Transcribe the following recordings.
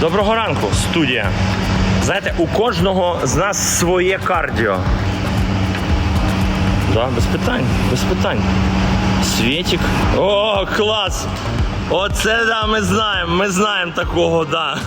Доброго ранку, студія. Знаєте, у кожного з нас своє кардіо. Да, без питань, без питань. Світік. О, клас! Оце да, ми знаємо, ми знаємо такого, да.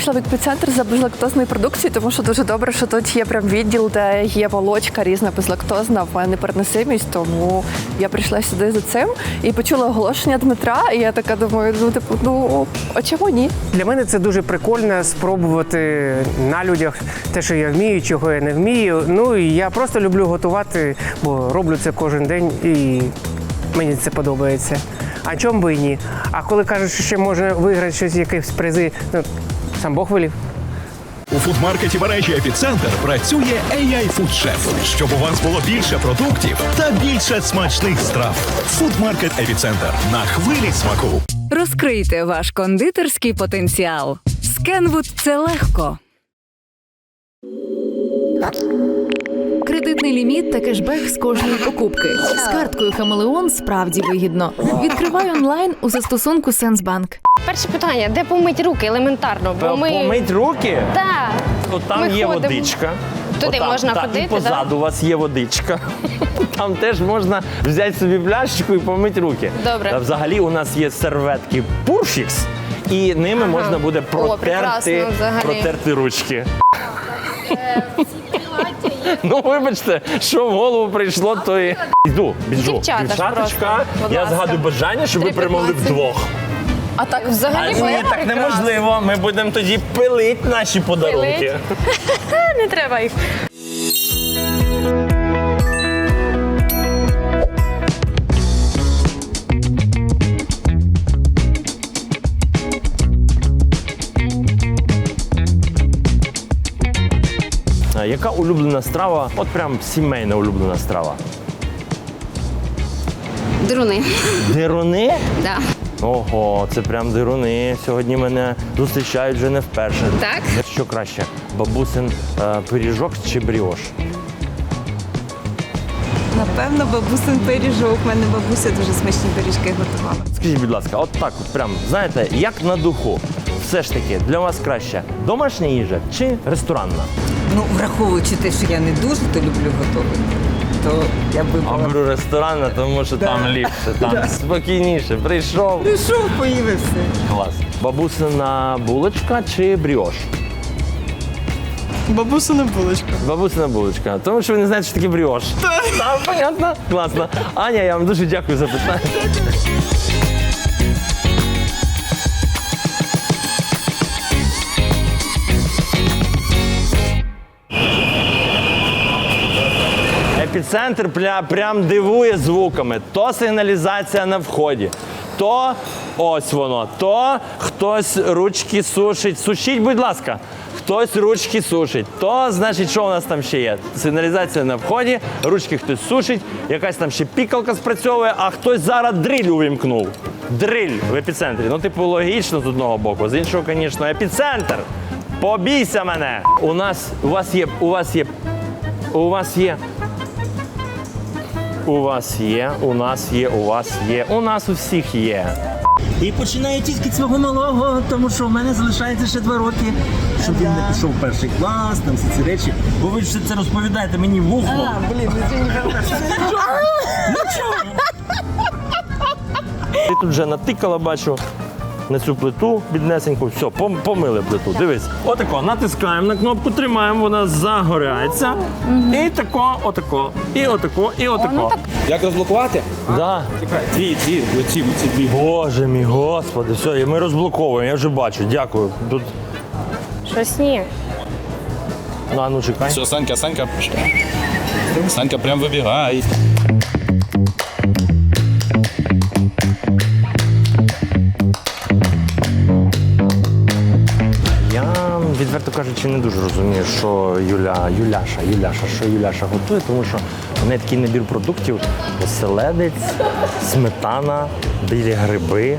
Прийшла в епіцентр за безлактозною продукцією, тому що дуже добре, що тут є прям відділ, де є молочка різна безлактозна, в мене переносимість, тому я прийшла сюди за цим і почула оголошення Дмитра. І я така думаю, ну типу, ну а чому ні? Для мене це дуже прикольно спробувати на людях те, що я вмію, чого я не вмію. Ну і я просто люблю готувати, бо роблю це кожен день і мені це подобається. А чому би і ні? А коли кажуть, що ще можна виграти щось, якісь призи, ну сам Бог велів. У фудмаркеті мережі Епіцентр працює AI Food Chef, щоб у вас було більше продуктів та більше смачних страв. Фудмаркет Епіцентр на хвилі смаку. Розкрийте ваш кондитерський потенціал. Скенвуд це легко. Кредитний ліміт та кешбек з кожної покупки. З карткою Хамелеон справді вигідно. Відкривай онлайн у застосунку Сенсбанк. Перше питання, де помить руки елементарно? Бо ми Помить руки. Так. От там Ми є ходимо. водичка. Туди Отам, можна та, ходити, І позаду у вас є водичка. Там теж можна взяти собі пляшечку і помити руки. Добре. Та взагалі у нас є серветки Purfix, і ними можна буде протерти, прекрасно, взагалі. протерти ручки. Ну, вибачте, що в голову прийшло, то і йду, біжу. Дівчата ж Дівчаточка, просто, будь я ласка. згадую бажання, щоб ви 3:15. перемогли вдвох. А так А взагалі ні, так неможливо. Ми будемо тоді пилити наші подарунки. Не треба їх. Яка улюблена страва? От прям сімейна улюблена страва. Друни. Дируни? Да. Ого, це прям дируни. Сьогодні мене зустрічають вже не вперше. Так? Що краще? Бабусин е, пиріжок чи бріош? Напевно, бабусин пиріжок. У мене бабуся дуже смачні пиріжки готувала. Скажіть, будь ласка, от так, от прям, знаєте, як на духу. Все ж таки, для вас краще домашня їжа чи ресторанна? Ну, враховуючи те, що я не дуже то люблю готувати, то я би А була. беру ресторанна, тому що там ліпше, там спокійніше. Прийшов. Прийшов, поїв і все. Клас. Бабусина булочка чи бріош? Бабусина булочка. Бабусина булочка. Тому що ви не знаєте, що таке бріош. Так, понятно. Класно. Аня, я вам дуже дякую за питання. Пля- прям дивує звуками. То сигналізація на вході, то ось воно, то хтось ручки сушить. Сушіть, будь ласка. Хтось ручки сушить. То значить, що у нас там ще є? Сигналізація на вході, ручки хтось сушить, якась там ще пікалка спрацьовує, а хтось зараз дриль увімкнув. Дриль в епіцентрі. Ну, типу, логічно з одного боку. З іншого, звісно, епіцентр. Побійся мене! У нас, у вас є, у вас є, у вас є у вас є, у нас є, у вас є, у нас у всіх є. І починаю тільки свого малого, тому що в мене залишається ще два роки, щоб він не пішов в перший клас, там всі ці речі. Бо ви ж це розповідаєте мені в ухо. Ти тут вже натикала, бачу, на цю плиту біднесеньку. Все, помили плиту. Дивись. Отако, натискаємо на кнопку, тримаємо, вона загоряється. І тако, отако, і отако, і отако. Як розблокувати? Да. Дві, дві, оці, оці дві. Боже мій господи, все, і ми розблоковуємо, я вже бачу, дякую. Тут, Щось ні. ну, а ну чекай. Все, Санька, Санька. Санька прям вибігає. Кажучи, не дуже розумію, що Юля, Юляша, Юляша, що Юляша готує, тому що в неї такий набір продуктів: оселедець, сметана, білі гриби,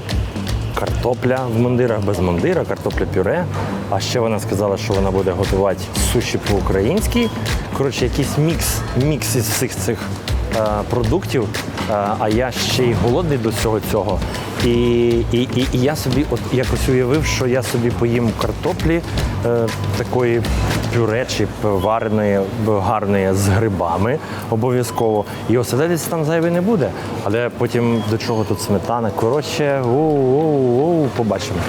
картопля в мундирах без мундира, картопля пюре. А ще вона сказала, що вона буде готувати суші по-українськи. Коротше, якийсь мікс, мікс із всіх цих е, продуктів. Е, а я ще й голодний до всього цього. І, і, і, і я собі от якось уявив, що я собі поїм картоплі е, такої пюре чи вареної, гарної з грибами обов'язково. І оселедець там зайвий не буде. Але потім до чого тут сметана? Коротше, воу-воу-воу, побачимо.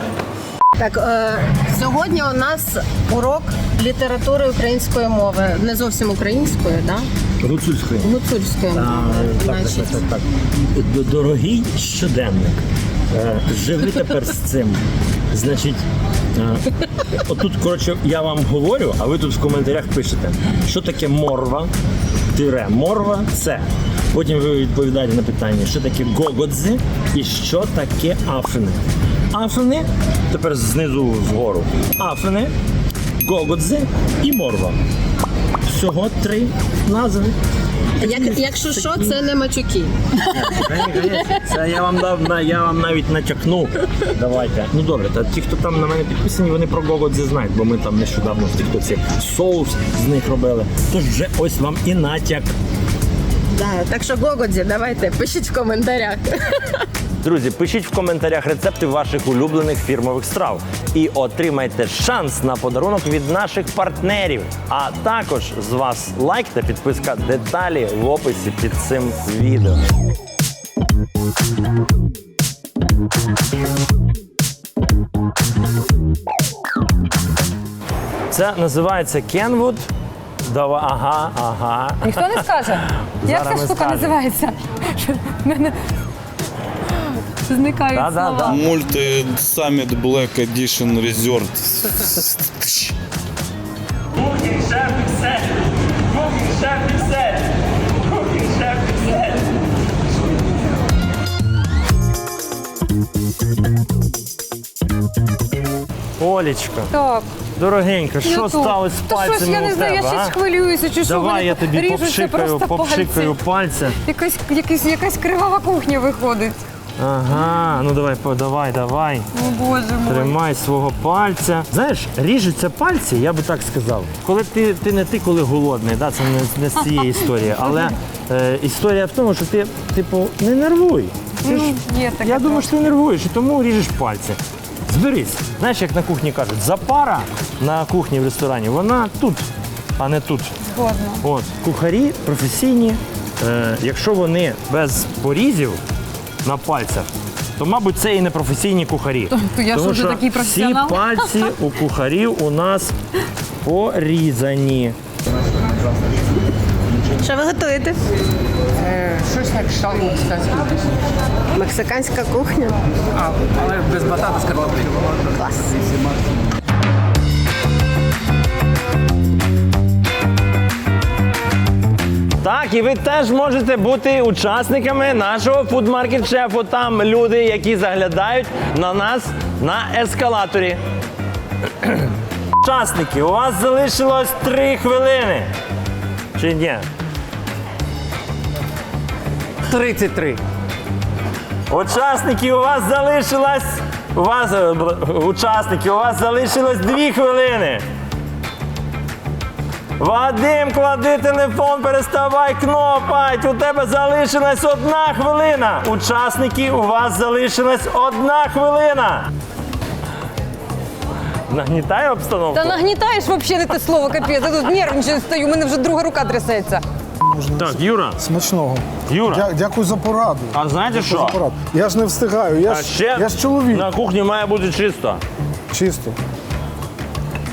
Так, е, сьогодні у нас урок літератури української мови. Не зовсім української, да? Гуцульської. Гуцульської мови. Так, так, значить. так, так, так. Д- Дорогий щоденник. е, Живи тепер з цим. Значить, е, отут, коротше, я вам говорю, а ви тут в коментарях пишете, що таке морва, тире морва це. Потім ви відповідаєте на питання, що таке гогодзи і що таке афини. Афини, тепер знизу вгору. Афини, гогодзи і морва. Всього три назви. Як, якщо що, це не мачуки. Це я вам дав на я вам навіть натякну. Давайте. Ну добре, та ті, хто там на мене підписані, вони про Гогодзі знають, бо ми там нещодавно в тіктоці соус з них робили. Тож вже ось вам і натяк. Да, так що Гогодзі, давайте, пишіть в коментарях. Друзі, пишіть в коментарях рецепти ваших улюблених фірмових страв і отримайте шанс на подарунок від наших партнерів. А також з вас лайк та підписка деталі в описі під цим відео. Це називається Кенвуд. Давай, ага, ага. Ніхто не скаже. Як ця штука називається? Зникають Да-да-да. слова. Мульти Summit Black Edition Resort. Олічка, Так. дорогенька, що Ну, сталося з Та щось, я не у знаю, я щось а? хвилююся, чи що Давай я тобі ріжуться попшикаю, просто попшикаю пальці. Якась, якась, якась кривава кухня виходить. Ага, ну давай, давай, давай. О, боже мой. Тримай свого пальця. Знаєш, ріжуться пальці, я би так сказав. Коли ти, ти не ти, коли голодний, да, це не, не з цієї історії. Але е, історія в тому, що ти, типу, не нервуй. Ти ж, Є я думаю, що ти нервуєш і тому ріжеш пальці. Зберись. Знаєш, як на кухні кажуть, запара на кухні в ресторані, вона тут, а не тут. Згодна. От, кухарі професійні, е, якщо вони без порізів на пальцях, то, мабуть, це і не професійні кухарі. то я що, вже такий всі професіонал? пальці у кухарів у нас порізані. Що ви готуєте? Щось на кшталт мексиканської кухні. Мексиканська кухня. А, але без батата з картоплі. Клас. Так, і ви теж можете бути учасниками нашого фудмаркет шефу. Там люди, які заглядають на нас на ескалаторі. Учасники, у вас залишилось три хвилини. Чи ні? 33. Учасники, у вас залишилось. У вас е, учасники, у вас залишилось дві хвилини. Вадим, клади телефон, переставай кнопать. У тебе залишилась одна хвилина. Учасники, у вас залишилась одна хвилина. Нагнітає обстановку? Та нагнітаєш взагалі не те слово, капець. Я тут нервничаю стою, у мене вже друга рука трясеться. Так, Юра. Смачного. Юра. Дя- дякую за пораду. А знаєте Дякую що? за пораду. Я ж не встигаю. Я, А ж, ще я ж чоловік. на кухні має бути чисто. Чисто.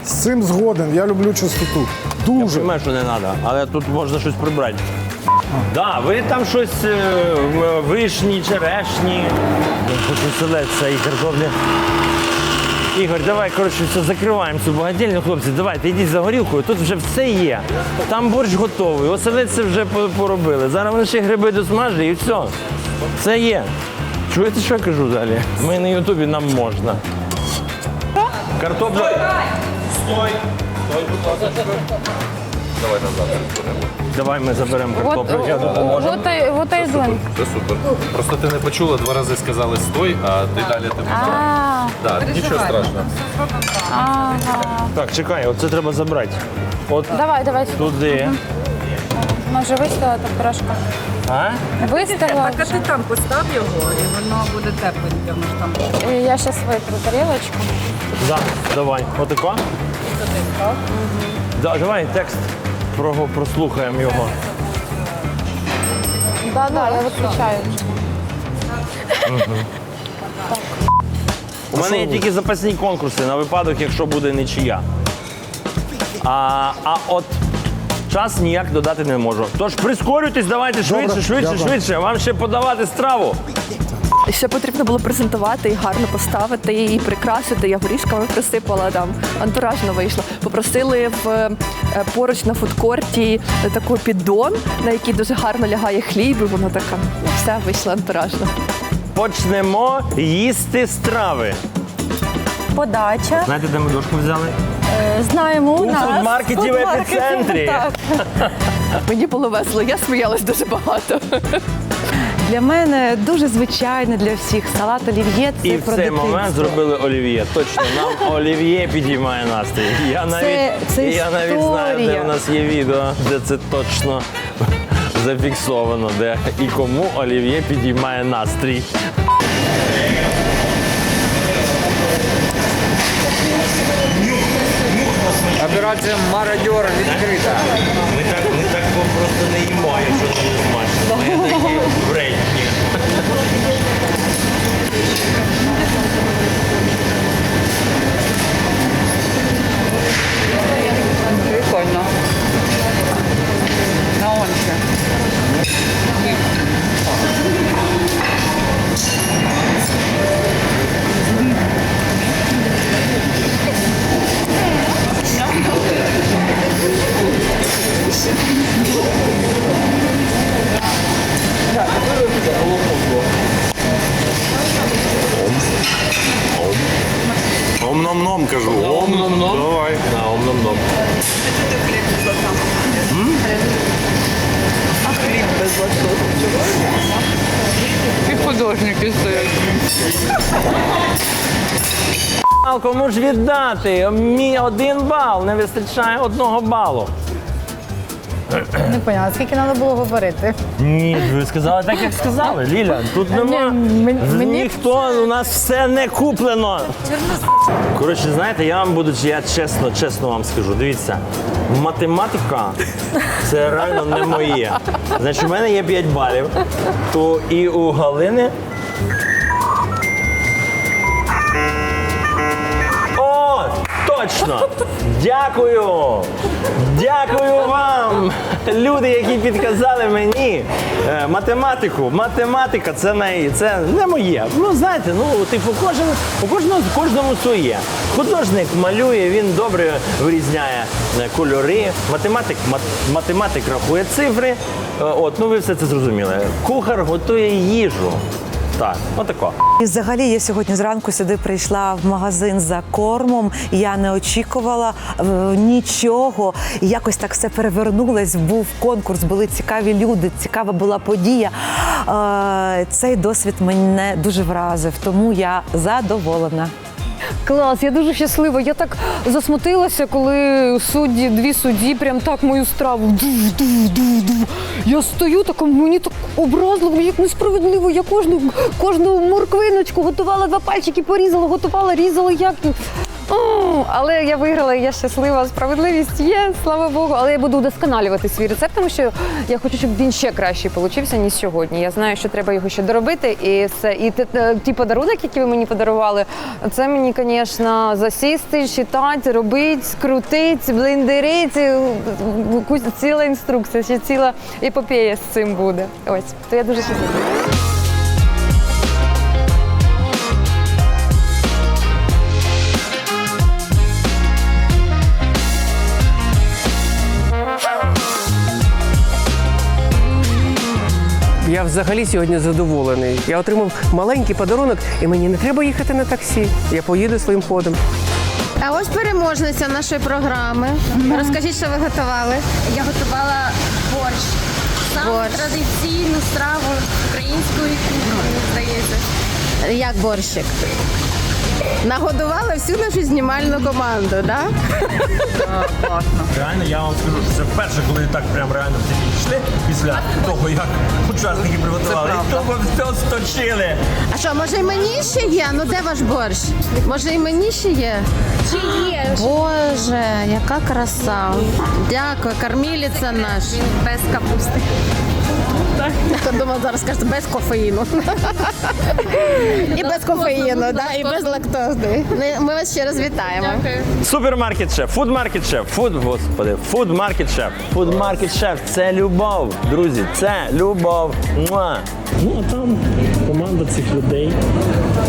З цим згоден. Я люблю чистоту. Я Дуже. розумію, що не треба, але тут можна щось прибрати. Да, ви там щось е, в- вишні, черешні. Хочу селедця і картоплі. Ігор, давай, коротше, все, закриваємо цю багатільню, хлопці. Давайте, йдіть за горілкою, тут вже все є. Там борщ готовий, оселедця вже по- поробили. Зараз вони ще гриби досмажать і все. Все є. Чуєте, що я кажу далі? Ми на Ютубі нам можна. Картопля. Стой! Давай назад. Давай ми заберемо картоплю, я допоможу. Вот вот и Це супер. Просто ти не почула, два рази сказали стой, а ти далі ти Так, нічого страшного. Так, чекай, оце треба забрати. От Давай, давай. туди. Може виставила так трошки. А? Виставила. Так, а ти там постав його, і воно буде тепленьке, воно ж там. Я зараз витру тарілочку. Да, давай. Отако? Да, давай текст про, прослухаємо його. Да, да, я виключаю. У мене є тільки запасні конкурси на випадок, якщо буде нічия. А, а от час ніяк додати не можу. Тож прискорюйтесь, давайте швидше, швидше, дякую. швидше. Вам ще подавати страву. Ще потрібно було презентувати і гарно поставити, і прикрасити. Я горішками присипала там. Антуражно вийшло. Попросили в е, поруч на фудкорті таку піддон, на який дуже гарно лягає хліб, і воно така. Все вийшло антуражно. Почнемо їсти страви. Подача. Знаєте, де ми дошку взяли? Знаємо У фудмаркеті в епіцентрі. Мені було весело, я сміялась дуже багато. Для мене дуже звичайне для всіх салат олів'є це І в цей дитинство. момент зробили олів'є. Точно, нам олів'є підіймає настрій. Я навіть, це я навіть знаю, де історія. в нас є відео, де це точно зафіксовано, де і кому олів'є підіймає настрій. Операція мародер відкрита. Ми так, ми так просто не їмо, якщо це не смачно. Ми такі брейки. Прикольно. А кому ж віддати? Мій один бал, не вистачає одного балу. Не поняла, скільки треба було говорити. Ні, ви сказали так, як сказали. Ліля, тут нема. мені- Ніхто, у нас все не куплено. Коротше, знаєте, я вам буду, я чесно, чесно вам скажу. Дивіться, математика це реально не моє. Значить, у мене є 5 балів, то і у Галини. Дякую! Дякую вам, люди, які підказали мені е, математику. Математика це не, це не моє. Ну, знаєте, ну, типу, кожен, у кожного, кожному своє. Художник малює, він добре вирізняє е, кольори. Математик, мат, математик рахує цифри. Е, От, ну ви все це зрозуміли. Кухар готує їжу. Так, отако. І взагалі я сьогодні зранку сюди прийшла в магазин за кормом. Я не очікувала е, нічого. І якось так все перевернулось. Був конкурс, були цікаві люди, цікава була подія. Е, Цей досвід мене дуже вразив, тому я задоволена. Клас, я дуже щаслива. Я так засмутилася, коли судді, дві судді, прям так мою страву. Ду-ду-ду-ду. Я стою так мені так образливо, як несправедливо. Я кожну, кожну морквиночку готувала два пальчики, порізала, готувала, різала як. Але я виграла, я щаслива. Справедливість є, слава Богу. Але я буду удосконалювати свій рецепт, тому що я хочу, щоб він ще кращий получився, ніж сьогодні. Я знаю, що треба його ще доробити. І все. І ті подарунок, які ви мені подарували, це мені, звісно, засісти, читати, робити, скрутити, блендерити. Ціла інструкція, ще ціла епопея з цим буде. Ось, то я дуже щаслива. Я взагалі сьогодні задоволений. Я отримав маленький подарунок, і мені не треба їхати на таксі. Я поїду своїм ходом. А ось переможниця нашої програми. Розкажіть, що ви готували. Я готувала борщ. Саму Борщ. традиційну страву української кухні, мені здається. Як борщик? Нагодували всю нашу знімальну команду, так? Да? Реально, я вам скажу, що це вперше, коли так прям реально всі підійшли після того, як учасники приготували. І то все сточили. А що, може і мені ще є? Ну де ваш борщ? Може і мені ще є? Чи є? Боже, яка краса. Дякую, кормілиця наш. Без капусти. Я думала, зараз скажете, без кофеїну. І без кофеїну, да? і без лактози. Ми- вас ще раз вітаємо. Супермаркет шеф, фудмаркет шеф, фуд, господи, фудмаркет шеф, фудмаркет шеф це любов, друзі, це любов. Муа. Ну а там команда цих людей,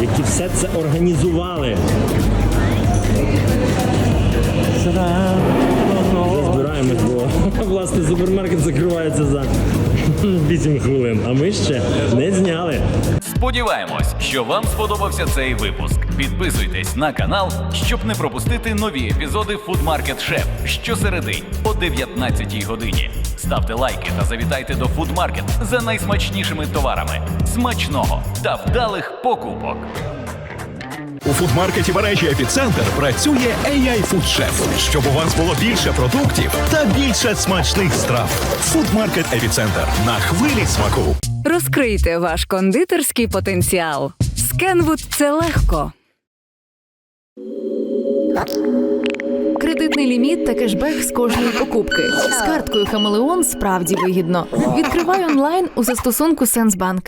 які все це організували. Збираємось, бо власне супермаркет закривається за 8 хвилин, а ми ще не зняли. Сподіваємось, що вам сподобався цей випуск. Підписуйтесь на канал, щоб не пропустити нові епізоди Food Market Chef щосереди о 19-й годині. Ставте лайки та завітайте до Food Market за найсмачнішими товарами. Смачного та вдалих покупок! У фудмаркеті мережі Епіцентр працює AI Food Chef, щоб у вас було більше продуктів та більше смачних страв. Фудмаркет Епіцентр на хвилі смаку. Розкрийте ваш кондитерський потенціал. Kenwood це легко. Кредитний ліміт та кешбек з кожної покупки. З карткою Хамелеон справді вигідно. Відкривай онлайн у застосунку Сенсбанк.